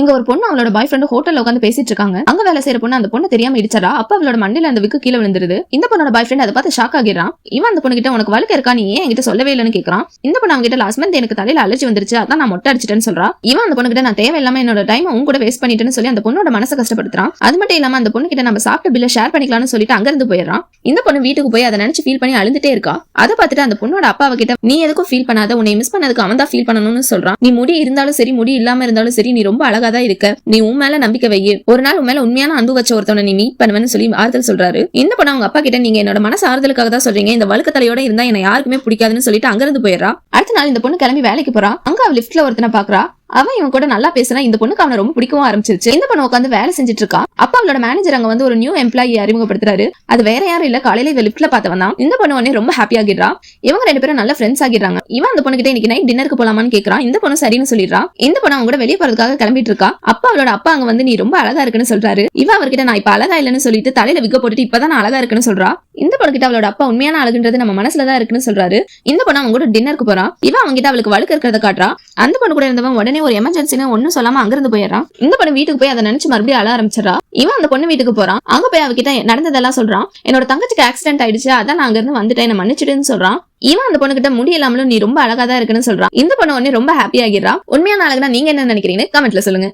இங்க ஒரு பொண்ணு அவளோட பாய் ஃப்ரெண்ட் ஹோட்டல்ல உட்காந்து பேசிட்டு இருக்காங்க. அங்க வேலை செய்யற பொண்ணு அந்த பொண்ணு தெரியாம இடிச்சாரா அப்ப அவளோட மண்ணில அந்த விக்கு கீழே விழுந்துருது. இந்த பொண்ணோட பாய் ஃப்ரெண்ட் அதை பார்த்து ஷாக் ஆகிறான் இவன் அந்த பொண்ணு கிட்ட உனக்கு வழக்கு இருக்கா? நீ ஏன் என்கிட்ட சொல்லவே இல்லைன்னு கேக்குறான். இந்த பொண்ணு அவங்க கிட்ட லாஸ்ட் மந்த் எனக்கு தலையில அலர்ஜி வந்துருச்சு. அதான் நான் மொட்டை அடிச்சிட்டேன்னு சொல்றா. இவன் அந்த பொண்ணு கிட்ட நான் தேவையில்லாம என்னோட டைம் உங்க கூட வேஸ்ட் பண்ணிட்டேன்னு சொல்லி அந்த பொண்ணோட மனசை கஷ்டப்படுத்துறான். அது மட்டும் இல்லாம அந்த பொண்ணு கிட்ட நம்ம சாப்பிட்ட பில்ல ஷேர் பண்ணிக்கலாம்னு சொல்லிட்டு அங்க இருந்து போயிடுறான். இந்த பொண்ணு வீட்டுக்கு போய் அதை நினைச்சு ஃபீல் பண்ணி அழுந்துட்டே இருக்கா. அதை பார்த்துட்டு அந்த பொண்ணோட அப்பாவை கிட்ட நீ எதுக்கும் ஃபீல் பண்ணாத. உன்னை மிஸ் பண்ணதுக்கு அவன் தான் ஃபீல் பண்ணணும்னு சொல்றான். நீ முடி இருந்தாலும் சரி முடி இல்லாம இருந்தாலும் சரி நீ ரொம்ப அழகா தான் இருக்க. நீ உன் மேல நம்பிக்கை வை. ஒரு நாள் உன் மேல உண்மையான அன்பு வச்ச ஒருத்தவனை நீ மீட் பண்ணுவேன்னு சொல்லி ஆறுதல் சொல்றாரு. இந்த படம் அவங்க அப்பா கிட்ட நீங்க என்னோட மனசு ஆறுதலுக்காக தான் சொல்றீங்க? இந்த வழுக்க தலையோட இருந்தா என்ன யாருக்குமே பிடிக்காதுன்னு சொல்லிட்டு அங்க இருந்து போயிடுறா. அடுத்த நாள் இந்த பொண்ணு கிளம்பி வேலைக்கு போறா. அங்க அவ லிஃப்ட்ல ஒருத்தனை பாக்குறா. அவன் இவன் கூட நல்லா பேசுனா இந்த பொண்ணுக்கு அவனை ரொம்ப பிடிக்கவும் ஆரம்பிச்சிருச்சு. இந்த பொண்ணு உட்காந்து வேலை செஞ்சுட்டு இருக்கான் அப்ப அவளோட மேனேஜர் அங்க வந்து ஒரு நியூ எம்ப்ளாயி அறிமுகப்படுத்துறாரு. அது வேற யாரும் இல்ல. காலையில இவ லிஃப்ட்ல பார்த்தவன் தான். இந்த பொண்ணு உடனே ரொம்ப ஹாப்பி ஆகிடுறா. இவங்க ரெண்டு பேரும் நல்ல ஃப்ரெண்ட்ஸ் ஆகிடுறாங்க. இவன் அந்த பொண்ணு கிட்ட இன்னைக்கு நைட் டின்னருக்கு போலாமான்னு கேக்குறான். இந்த பொண்ணு சரின்னு சொல்லிடுறான் இந்த பொண்ணு அவங்க கூட வெளியே போறதுக்காக கிளம்பிட்டு இருக்கா. அப்ப அவளோட அப்பா அங்க வந்து நீ ரொம்ப அழகா இருக்குன்னு சொல்றாரு. இவ அவர்கிட்ட நான் இப்ப அழகா இல்லைன்னு சொல்லிட்டு தலையில விக்க போட்டுட்டு இப்பதான் நான் அழகா இருக்குன்னு சொல்றா. இந்த பொண்ணுகிட்ட அவளோட அப்பா உண்மையான அழகுன்றது நம்ம மனசுல தான் இருக்குன்னு சொல்றாரு. இந்த பொண்ணு அவங்க கூட டின்னருக்கு போறான் இவன் அவங்க கிட்ட அவளுக்கு வழுக்க இருக்கிறத காட்டுறா. அந்த பொண்ணு கூட இருந்தவன் உடனே ஒரு எமர்ஜென்சின்னு ஒன்னும் சொல்லாம அங்கிருந்து போயிடுறான். இந்த பொண்ணு வீட்டுக்கு போய் அதை நினைச்சு மறுபடியும் அழ ஆரம்பிச்சிடறா. இவன் அந்த பொண்ணு வீட்டுக்கு போறான். அங்க போய் அவகிட்ட நடந்ததெல்லாம் சொல்றான். என்னோட தங்கச்சிக்கு ஆக்சிடென்ட் ஆயிடுச்சு அதான் நான் அங்க இருந்து வந்துட்டேன் என்ன மன்னிச்சிடுன்னு சொல்றான். இவன் அந்த பொண்ணுகிட்ட முடியலாமலும் நீ ரொம்ப அழகா தான் இருக்குன்னு சொல்றான். இந்த பொண்ணு உடனே ரொம்ப ஹாப்பி ஆகிடுறா. உண்மையான அழகுனா நீங்க என்ன நினைக்கிறீங்கன்னு கமெண்ட்ல சொல்லுங்க.